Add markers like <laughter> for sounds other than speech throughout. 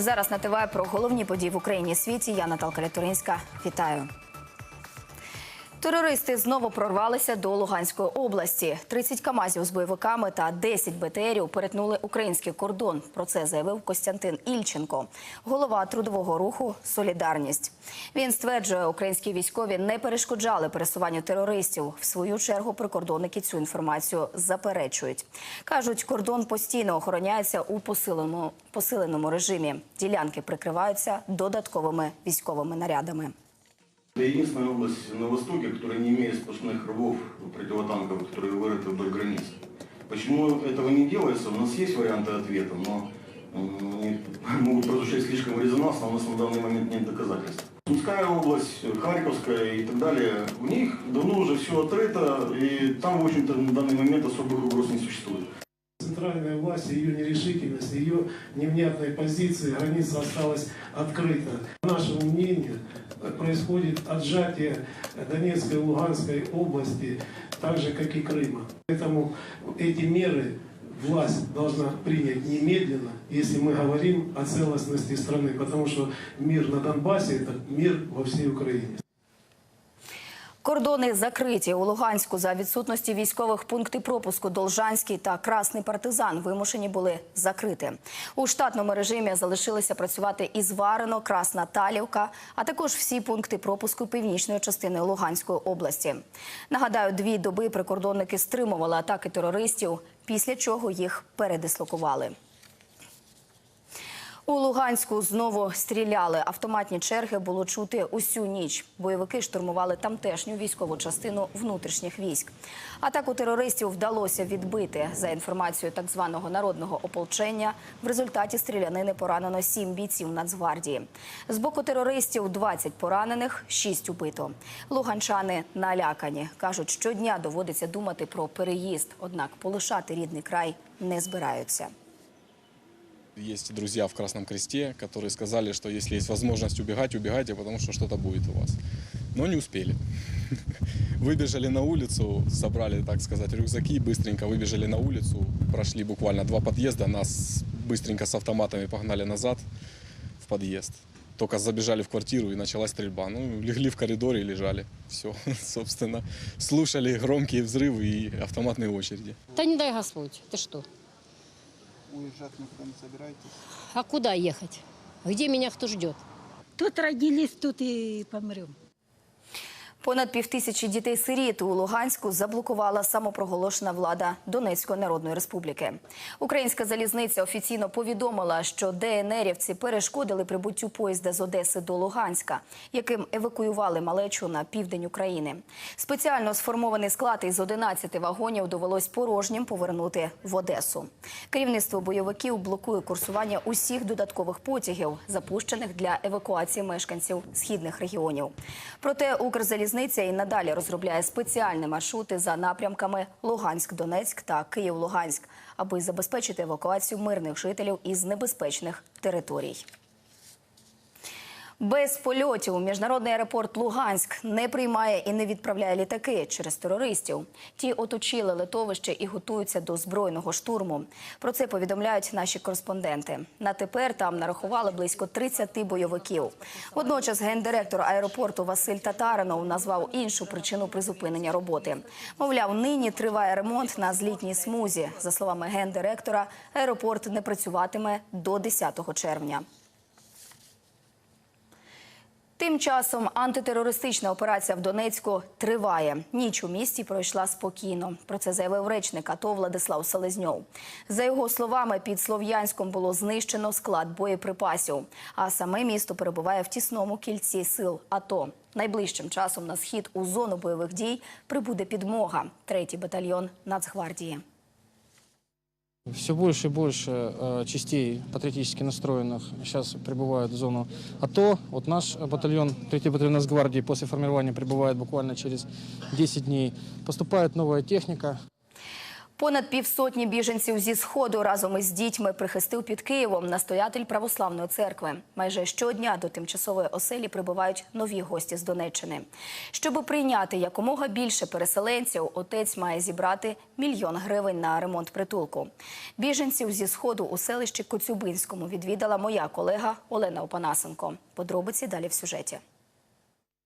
Зараз на ТВ про головні події в Україні і світі. Я Наталка Лятуринська. Вітаю. Терористи знову прорвалися до Луганської області. 30 камазів з бойовиками та 10 БТРів перетнули український кордон. Про це заявив Костянтин Ільченко, голова трудового руху Солідарність. Він стверджує, українські військові не перешкоджали пересуванню терористів. В свою чергу прикордонники цю інформацію заперечують. кажуть, кордон постійно охороняється у посиленому, посиленому режимі. Ділянки прикриваються додатковими військовими нарядами. Это единственная область на востоке, которая не имеет сплошных рвов противотанковых, которые вырыты вдоль границы. Почему этого не делается? У нас есть варианты ответа, но они могут прозвучать слишком резонансно, у нас на данный момент нет доказательств. Сумская область, Харьковская и так далее, у них давно уже все отрыто, и там, в общем-то, на данный момент особых угроз не существует. Центральная власть, ее нерешительность, ее невнятной позиции, граница осталась открыта. По нашему мнению, происходит отжатие Донецкой и Луганской области, так же, как и Крыма. Поэтому эти меры власть должна принять немедленно, если мы говорим о целостности страны, потому что мир на Донбассе – это мир во всей Украине. Кордони закриті у Луганську за відсутності військових пункти пропуску Должанський та Красний партизан вимушені були закрити. У штатному режимі залишилися працювати і Зварено, Красна Талівка, а також всі пункти пропуску північної частини Луганської області. Нагадаю, дві доби прикордонники стримували атаки терористів, після чого їх передислокували. У Луганську знову стріляли. Автоматні черги було чути усю ніч. Бойовики штурмували тамтешню військову частину внутрішніх військ. Атаку терористів вдалося відбити. За інформацією так званого народного ополчення, в результаті стрілянини поранено сім бійців Нацгвардії. З боку терористів 20 поранених, 6 убито. Луганчани налякані. Кажуть, щодня доводиться думати про переїзд, однак полишати рідний край не збираються. Есть друзья в Красном Кресте, которые сказали, что если есть возможность убегать, убегайте, потому что что-то будет у вас. Но не успели. <laughs> Выбежали на улицу, собрали, так сказать, рюкзаки, быстренько выбежали на улицу, прошли буквально два подъезда, нас быстренько с автоматами погнали назад в подъезд. Только забежали в квартиру и началась стрельба. Ну, легли в коридоре и лежали. Все, <laughs> собственно. Слушали громкие взрывы и автоматные очереди. Да не дай Господь, ты что? Уезжать никуда не собираетесь? А куда ехать? Где меня кто ждет? Тут родились, тут и помрем. Понад півтисячі дітей-сиріт у Луганську заблокувала самопроголошена влада Донецької Народної Республіки. Українська залізниця офіційно повідомила, що ДНРівці перешкодили прибуттю поїзда з Одеси до Луганська, яким евакуювали малечу на південь України. Спеціально сформований склад із 11 вагонів довелось порожнім повернути в Одесу. Керівництво бойовиків блокує курсування усіх додаткових потягів, запущених для евакуації мешканців східних регіонів. Проте Укрзалізниця і надалі розробляє спеціальні маршрути за напрямками Луганськ-Донецьк та Київ-Луганськ, аби забезпечити евакуацію мирних жителів із небезпечних територій. Без польотів міжнародний аеропорт Луганськ не приймає і не відправляє літаки через терористів. Ті оточили литовище і готуються до збройного штурму. Про це повідомляють наші кореспонденти. На тепер там нарахували близько 30 бойовиків. Водночас гендиректор аеропорту Василь Татаринов назвав іншу причину призупинення роботи. Мовляв, нині триває ремонт на злітній смузі. За словами гендиректора, аеропорт не працюватиме до 10 червня. Тим часом антитерористична операція в Донецьку триває. Ніч у місті пройшла спокійно. Про це заявив речник АТО Владислав Селезньов. За його словами, під Слов'янськом було знищено склад боєприпасів, а саме місто перебуває в тісному кільці сил АТО. Найближчим часом на схід у зону бойових дій прибуде підмога. Третій батальйон Нацгвардії. Все больше и больше э, частей патриотически настроенных сейчас прибывают в зону АТО. Вот наш батальон, 3-й батальон Нацгвардии после формирования прибывает буквально через 10 дней. Поступает новая техника, Понад півсотні біженців зі сходу разом із дітьми прихистив під Києвом настоятель православної церкви. Майже щодня до тимчасової оселі прибувають нові гості з Донеччини. Щоб прийняти якомога більше переселенців, отець має зібрати мільйон гривень на ремонт притулку. Біженців зі сходу у селищі Коцюбинському відвідала моя колега Олена Опанасенко. Подробиці далі в сюжеті.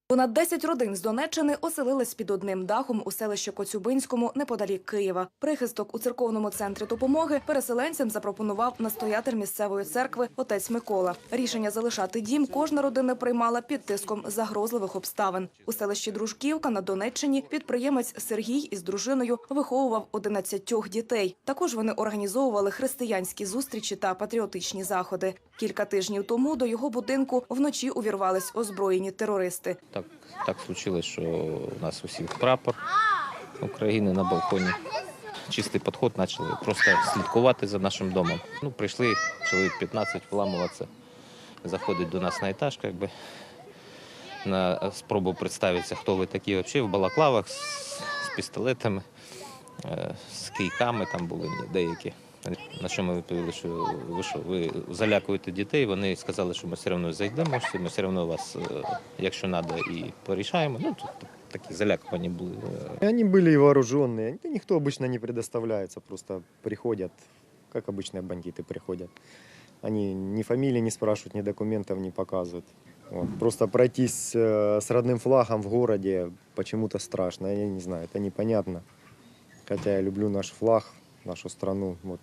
Понад 10 родин з Донеччини оселились під одним дахом у селищі Коцюбинському неподалік Києва. Прихисток у церковному центрі допомоги переселенцям запропонував настоятель місцевої церкви отець Микола. Рішення залишати дім кожна родина приймала під тиском загрозливих обставин. У селищі Дружківка на Донеччині підприємець Сергій із дружиною виховував 11 дітей. Також вони організовували християнські зустрічі та патріотичні заходи. Кілька тижнів тому до його будинку вночі увірвались озброєні терористи. Так, так случилось, що у нас усіх прапор України на балконі. Чистий підход почали просто слідкувати за нашим домом. Ну, прийшли чоловік 15 вламуватися, заходить до нас на етаж, як би, на спробу представитися, хто ви такі взагалі в балаклавах з, з пістолетами, е, з кийками там були деякі. На що ми відповіли, що ви що, ви залякуєте дітей. Вони сказали, що ми все одно зайдемо, що ми все одно вас, е, якщо треба, і порішаємо. Ну, тут такі залякувані були. е, Они были и вооруженные. Да никто обычно не предоставляется, просто приходят, как обычные бандиты приходят. Они ни фамилии не спрашивают, ни документов не показывают. Вот. Просто пройтись э, с родным флагом в городе почему-то страшно. Я не знаю, это непонятно. Хотя я люблю наш флаг, нашу страну. Вот.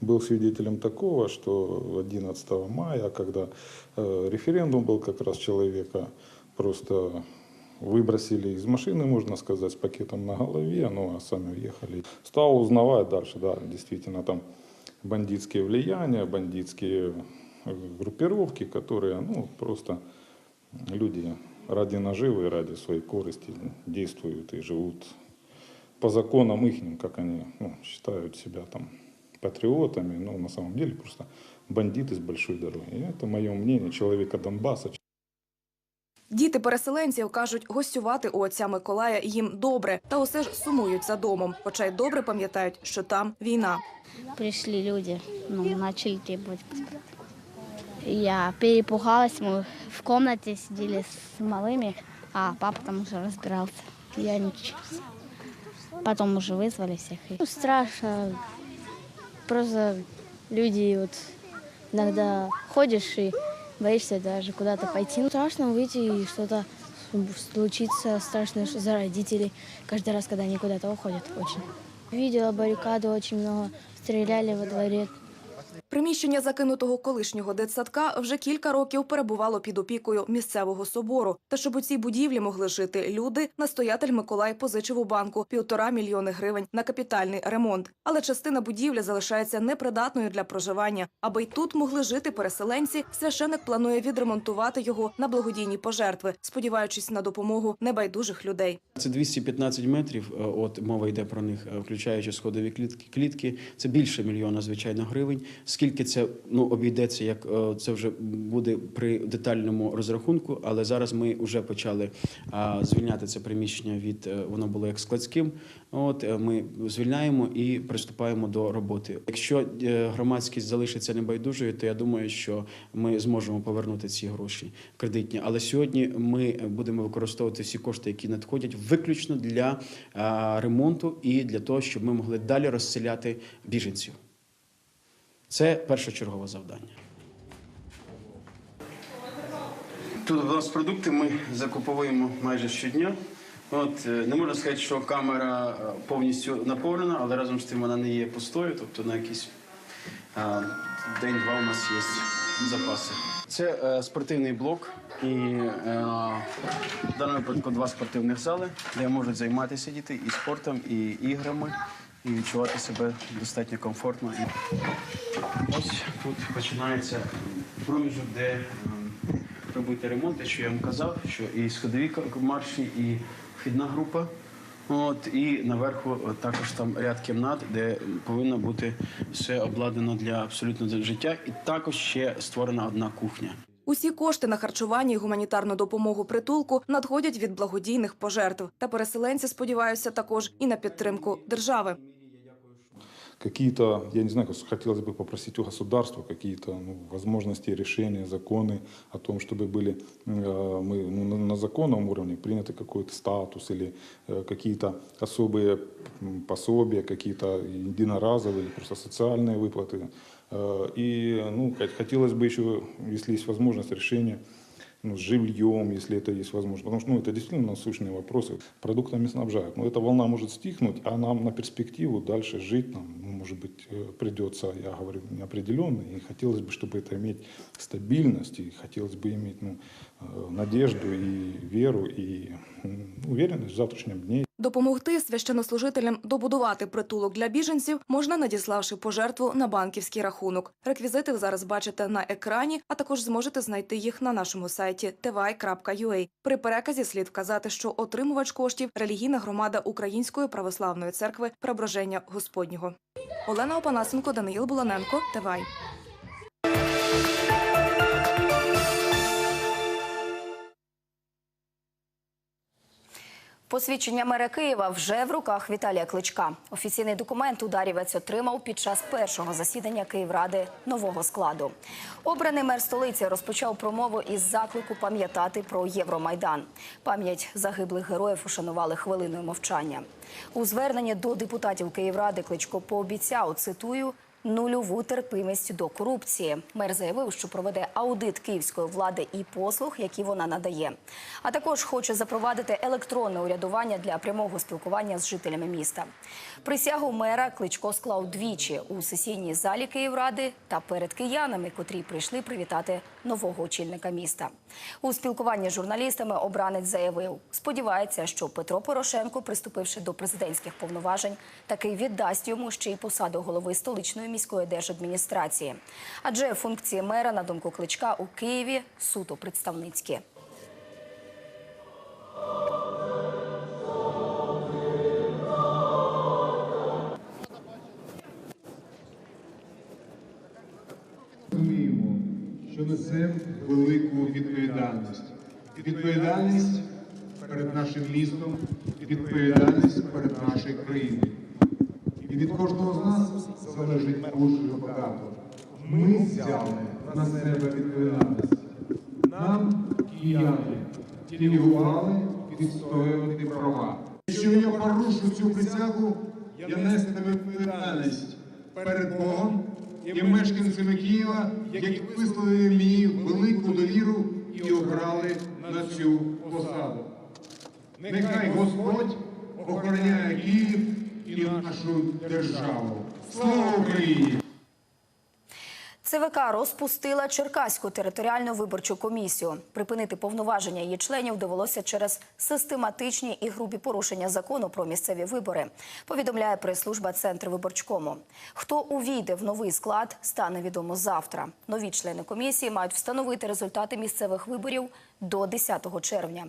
был свидетелем такого, что 11 мая, когда э, референдум был как раз человека просто выбросили из машины, можно сказать, с пакетом на голове, ну а сами уехали. Стал узнавать дальше, да, действительно там бандитские влияния, бандитские э, группировки, которые, ну, просто люди ради наживы, ради своей корысти действуют и живут по законам их, как они ну, считают себя там патриотами, но на самом деле просто бандиты с большой дороги. И это мое мнение человека Донбасса, Діти переселенців кажуть, гостювати у отця Миколая їм добре, та усе ж сумують за домом, хоча й добре пам'ятають, що там війна. Пришли люди, ну, начали требовать паспорт. Я перепугалась, мы в комнате сидели с малыми, а папа там уже разбирался. Я ничего. Потом уже вызвали всех. Ну, страшно. Просто люди вот иногда ходишь и боишься даже куда-то пойти. Ну, страшно выйти и что-то случится страшно за родителей каждый раз, когда они куда-то уходят очень. Видела баррикады, очень много стреляли во дворе. Приміщення закинутого колишнього дитсадка вже кілька років перебувало під опікою місцевого собору. Та щоб у цій будівлі могли жити люди, настоятель Миколай позичив у банку півтора мільйони гривень на капітальний ремонт. Але частина будівлі залишається непридатною для проживання. Аби й тут могли жити переселенці, священик планує відремонтувати його на благодійні пожертви, сподіваючись на допомогу небайдужих людей. Це 215 метрів. е, От мова йде про них, е, включаючи сходові клітки. клітки. Це більше мільйона, звичайно, гривень. Скільки це ну обійдеться, як е, це вже буде при детальному розрахунку. Але зараз ми вже почали а, звільняти це приміщення від е, воно було як складським. От е, ми звільняємо і приступаємо до роботи. Якщо громадськість залишиться небайдужою, то я думаю, що ми зможемо повернути ці гроші кредитні. Але сьогодні ми будемо використовувати всі кошти, які надходять, виключно для а, ремонту і для того, щоб ми могли далі розселяти біженців. Це першочергове завдання. Тут у нас продукти ми закуповуємо майже щодня. От е, не можна сказати, що камера е, повністю наповнена, але разом з тим вона не є пустою, тобто на якийсь день-два у нас є запаси. Це е, спортивний блок і е, в даному випадку два спортивних зали, де можуть займатися діти і спортом, і іграми, і відчувати себе достатньо комфортно. Ось тут починається проміжок, де ем, робити ремонт, що я вам казав, що і сходові марші, і вхідна група. От і наверху також там ряд кімнат, де повинно бути все обладнано для абсолютного життя. І також ще створена одна кухня. Усі кошти на харчування і гуманітарну допомогу притулку надходять від благодійних пожертв. Та переселенці сподіваються також і на підтримку держави. какие-то, я не знаю, хотелось бы попросить у государства какие-то ну, возможности решения, законы о том, чтобы были э, мы ну, на, на законном уровне приняты какой-то статус или э, какие-то особые м, пособия, какие-то единоразовые, или просто социальные выплаты. Э, И ну, хот- хотелось бы еще, если есть возможность решения ну, с жильем, если это есть возможность. Потому что ну, это действительно насущные вопросы. Продуктами снабжают. Но эта волна может стихнуть, а нам на перспективу дальше жить, нам, ну, может быть, э, придется, я говорю, неопределенно. И хотелось бы, чтобы это иметь стабильность, и хотелось бы иметь ну, надежду веру, и м, уверенность в завтрашнем дне. Допомогти священнослужителям добудувати притулок для біженців можна, надіславши пожертву на банківський рахунок. Реквізити ви зараз бачите на екрані, а також зможете знайти їх на нашому сайті tvi.ua. При переказі слід вказати, що отримувач коштів релігійна громада Української православної церкви Преображення Господнього. Олена Опанасенко, Даниїл Буланенко, Тивай. Посвідчення мера Києва вже в руках Віталія Кличка. Офіційний документ ударівець отримав під час першого засідання Київради нового складу. Обраний мер столиці розпочав промову із заклику пам'ятати про Євромайдан. Пам'ять загиблих героїв ушанували хвилиною мовчання. У зверненні до депутатів Київради Кличко пообіцяв, цитую, Нульову терпимість до корупції. Мер заявив, що проведе аудит київської влади і послуг, які вона надає. А також хоче запровадити електронне урядування для прямого спілкування з жителями міста. Присягу мера Кличко склав двічі у сесійній залі Київради та перед киянами, котрі прийшли привітати нового очільника міста. У спілкуванні з журналістами обранець заявив, сподівається, що Петро Порошенко, приступивши до президентських повноважень, таки віддасть йому ще й посаду голови столичної міської держадміністрації. Адже функції мера, на думку Кличка, у Києві суто представницькі. розуміємо, що несемо велику відповідальність. Відповідальність перед нашим містом, відповідальність перед нашою країною. Від кожного з нас залежить дуже багато. Ми взяли на себе відповідальність. Нам, кияни, делегували відстоювати права. Якщо я порушу цю присягу, я нестиму відповідальність перед Богом і мешканцями Києва, які висловили мені велику довіру і обрали на цю посаду. Нехай Господь охороняє Київ і нашу державу. Слава Україні! ЦВК розпустила Черкаську територіальну виборчу комісію. Припинити повноваження її членів довелося через систематичні і грубі порушення закону про місцеві вибори. Повідомляє прес-служба Центр виборчкому. Хто увійде в новий склад, стане відомо завтра. Нові члени комісії мають встановити результати місцевих виборів до 10 червня.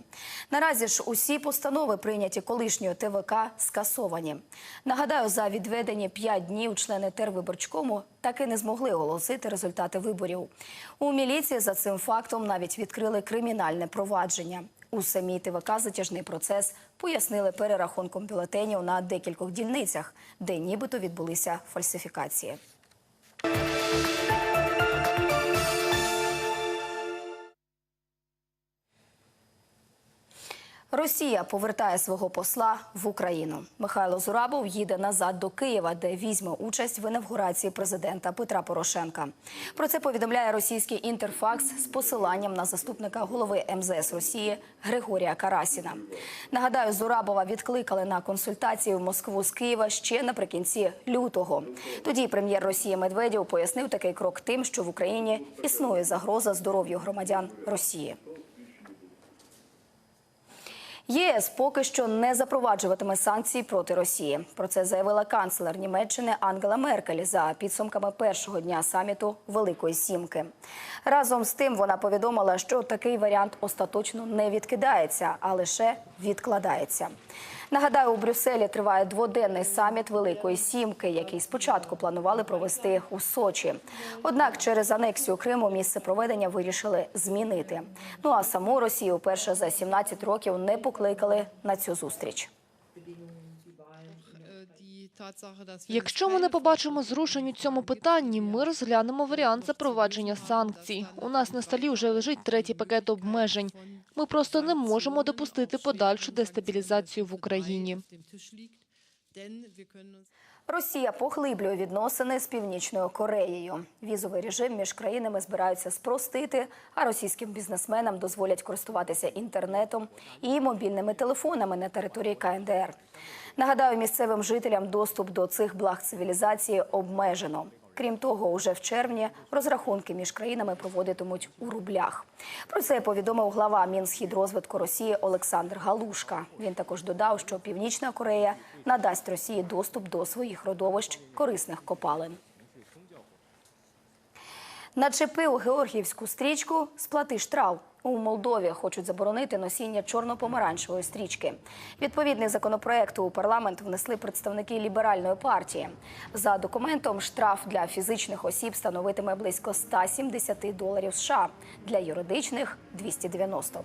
Наразі ж усі постанови, прийняті колишньою ТВК, скасовані. Нагадаю, за відведені 5 днів члени тервиборчкому таки не змогли оголосити результати виборів. У міліції за цим фактом навіть відкрили кримінальне провадження. У самій ТВК затяжний процес пояснили перерахунком бюлетенів на декількох дільницях, де нібито відбулися фальсифікації. Росія повертає свого посла в Україну. Михайло Зурабов їде назад до Києва, де візьме участь в інавгурації президента Петра Порошенка. Про це повідомляє російський інтерфакс з посиланням на заступника голови МЗС Росії Григорія Карасіна. Нагадаю, Зурабова відкликали на консультації в Москву з Києва ще наприкінці лютого. Тоді прем'єр Росії Медведєв пояснив такий крок тим, що в Україні існує загроза здоров'ю громадян Росії. ЄС поки що не запроваджуватиме санкції проти Росії. Про це заявила канцлер Німеччини Ангела Меркель за підсумками першого дня саміту Великої Сімки. Разом з тим вона повідомила, що такий варіант остаточно не відкидається, а лише відкладається. Нагадаю, у Брюсселі триває дводенний саміт Великої Сімки, який спочатку планували провести у Сочі. Однак через анексію Криму місце проведення вирішили змінити. Ну а саму Росію вперше за 17 років не покликали на цю зустріч. Якщо ми не побачимо зрушень у цьому питанні, ми розглянемо варіант запровадження санкцій. У нас на столі вже лежить третій пакет обмежень. Ми просто не можемо допустити подальшу дестабілізацію в Україні. Росія поглиблює відносини з Північною Кореєю. Візовий режим між країнами збираються спростити, а російським бізнесменам дозволять користуватися інтернетом і мобільними телефонами на території КНДР. Нагадаю, місцевим жителям доступ до цих благ цивілізації обмежено. Крім того, уже в червні розрахунки між країнами проводитимуть у рублях. Про це повідомив глава Мінсхідрозвитку Росії Олександр Галушка. Він також додав, що Північна Корея надасть Росії доступ до своїх родовищ корисних копалин. Начепив георгіївську стрічку «Сплати штраф». У Молдові хочуть заборонити носіння чорно-помаранчевої стрічки. Відповідний законопроект у парламент внесли представники ліберальної партії. За документом штраф для фізичних осіб становитиме близько 170 доларів США, для юридичних 290.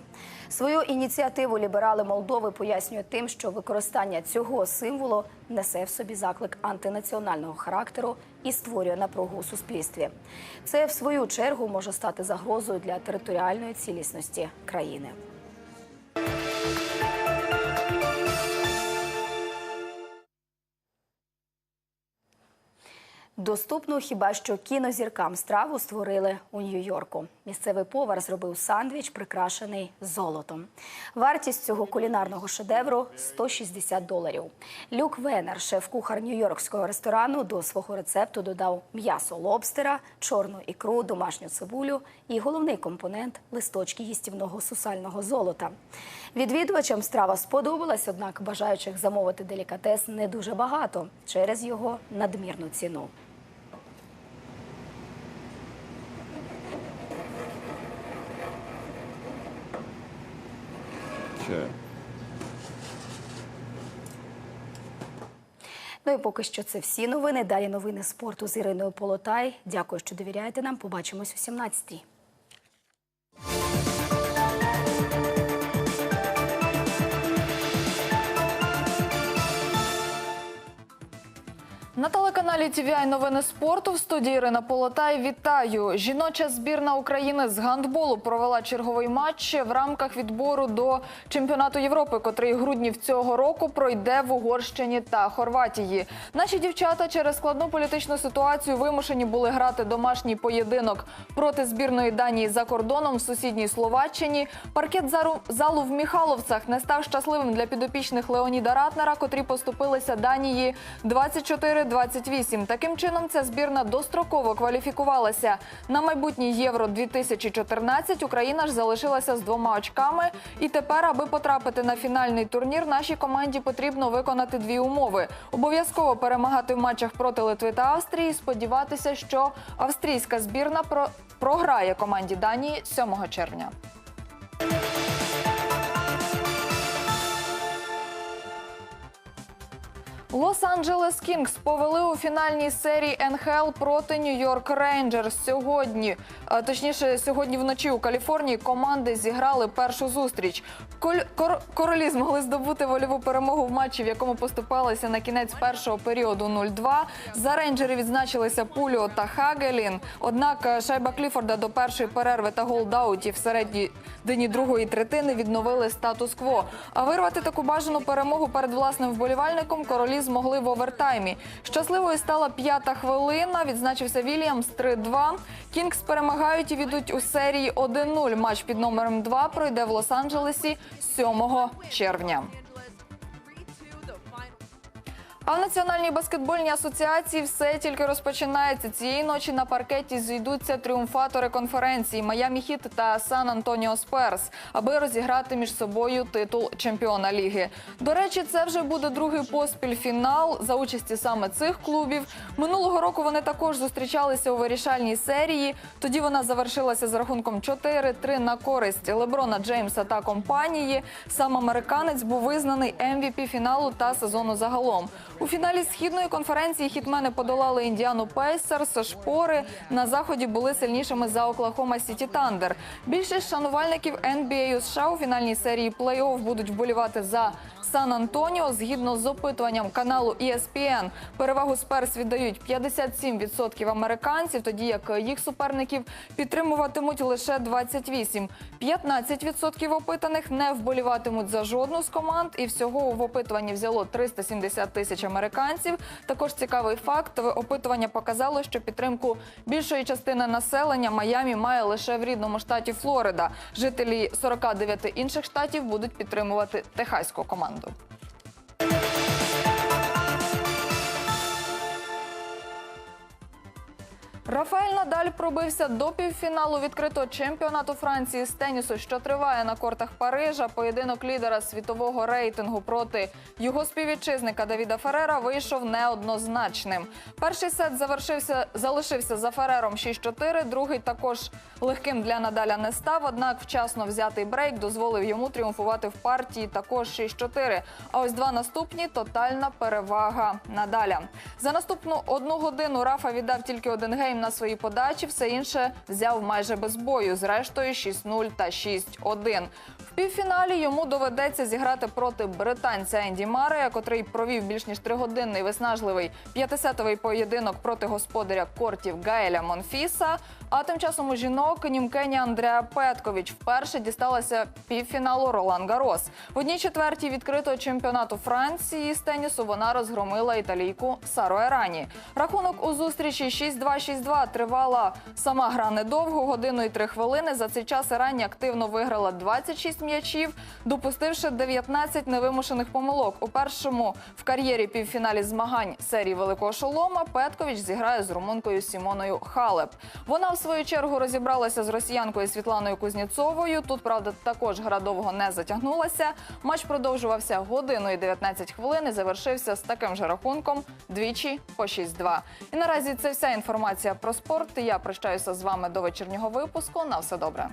Свою ініціативу ліберали Молдови пояснюють тим, що використання цього символу несе в собі заклик антинаціонального характеру і створює напругу у суспільстві. Це в свою чергу може стати загрозою для територіальної цілісності країни. Доступну хіба що кінозіркам страву створили у Нью-Йорку. Місцевий повар зробив сандвіч, прикрашений золотом. Вартість цього кулінарного шедевру 160 доларів. Люк Венер, шеф-кухар нью-йоркського ресторану, до свого рецепту додав м'ясо лобстера, чорну ікру, домашню цибулю і головний компонент листочки їстівного сусального золота. Відвідувачам страва сподобалась, однак бажаючих замовити делікатес не дуже багато через його надмірну ціну. Ну і поки що це всі новини. Далі новини спорту з Іриною Полотай. Дякую, що довіряєте нам. Побачимось о 17-й. Телеканалі TVI новини спорту в студії Ірина Полотай. Вітаю! Жіноча збірна України з гандболу провела черговий матч в рамках відбору до чемпіонату Європи, котрий в цього року пройде в Угорщині та Хорватії. Наші дівчата через складну політичну ситуацію вимушені були грати домашній поєдинок проти збірної Данії за кордоном в сусідній Словаччині. Паркет залу в Міхаловцях не став щасливим для підопічних Леоніда Ратнера, котрі поступилися Данії 24-28. Таким чином, ця збірна достроково кваліфікувалася на майбутній Євро 2014. Україна ж залишилася з двома очками. І тепер, аби потрапити на фінальний турнір, нашій команді потрібно виконати дві умови: обов'язково перемагати в матчах проти Литви та Австрії. Сподіватися, що австрійська збірна про- програє команді Данії 7 червня. Лос-Анджелес Кінгс повели у фінальній серії НХЛ проти Нью-Йорк Рейнджерс. Сьогодні, е, точніше, сьогодні вночі у Каліфорнії команди зіграли першу зустріч. Коль- кор- королі змогли здобути вольову перемогу в матчі, в якому поступалися на кінець першого періоду 0-2. За рейнджери відзначилися Пуліо та Хагелін. Однак е, шайба Кліфорда до першої перерви та голдаутів дині другої третини відновили статус-кво. А вирвати таку бажану перемогу перед власним вболівальником королі змогли в овертаймі. Щасливою стала п'ята хвилина. Відзначився Вільямс 3-2. Кінгс перемагають і відуть у серії 1-0. Матч під номером 2 пройде в Лос-Анджелесі 7 червня. А в Національній баскетбольній асоціації все тільки розпочинається. Цієї ночі на паркеті зійдуться тріумфатори конференції Майамі Хіт та Сан Антоніо Сперс, аби розіграти між собою титул чемпіона ліги. До речі, це вже буде другий поспіль фінал за участі саме цих клубів. Минулого року вони також зустрічалися у вирішальній серії. Тоді вона завершилася з рахунком 4-3 на користь Леброна Джеймса та компанії. Сам американець був визнаний MVP фіналу та сезону загалом. У фіналі східної конференції хітмени подолали Індіану Пейсерс. Шпори на заході були сильнішими за Оклахома Сіті Тандер. Більшість шанувальників NBA у США у фінальній серії плей-офф будуть вболівати за Сан-Антоніо. Згідно з опитуванням каналу ESPN, перевагу Сперс віддають 57% американців, тоді як їх суперників підтримуватимуть лише 28%. 15% опитаних не вболіватимуть за жодну з команд, і всього в опитуванні взяло 370 тисяч американців. Також цікавий факт: опитування показало, що підтримку більшої частини населення Майамі має лише в рідному штаті Флорида. Жителі 49 інших штатів будуть підтримувати техаську команду. mundo. Рафаель Надаль пробився до півфіналу відкритого чемпіонату Франції з тенісу, що триває на кортах Парижа. Поєдинок лідера світового рейтингу проти його співвітчизника Давіда Ферера вийшов неоднозначним. Перший сет завершився, залишився за Ферером 6-4, другий також легким для Надаля не став. Однак вчасно взятий брейк дозволив йому тріумфувати в партії також 6-4. А ось два наступні тотальна перевага Надаля. За наступну одну годину Рафа віддав тільки один гейм на своїй подачі, все інше взяв майже без бою. Зрештою 6-0 та 6-1. В півфіналі йому доведеться зіграти проти британця Енді Марея, котрий провів більш ніж тригодинний виснажливий п'ятисетовий поєдинок проти господаря кортів Гаеля Монфіса. А тим часом у жінок німкені Андреа Петкович вперше дісталася півфіналу Ролан Гарос. В одній четвертій відкритого чемпіонату Франції з тенісу вона розгромила італійку Сару Ерані. Рахунок у зустрічі 6-2-6-2 тривала сама гра недовго, годину і три хвилини. За цей час Ерані активно виграла 26 м'ячів, допустивши 19 невимушених помилок. У першому в кар'єрі півфіналі змагань серії Великого Шолома Петкович зіграє з румункою Сімоною Халеп. Вона свою чергу розібралася з росіянкою Світланою Кузнєцовою. Тут правда також градового не затягнулася. Матч продовжувався годину і 19 хвилин. і Завершився з таким же рахунком двічі по 6-2. І наразі це вся інформація про спорт. Я прощаюся з вами до вечірнього випуску. На все добре.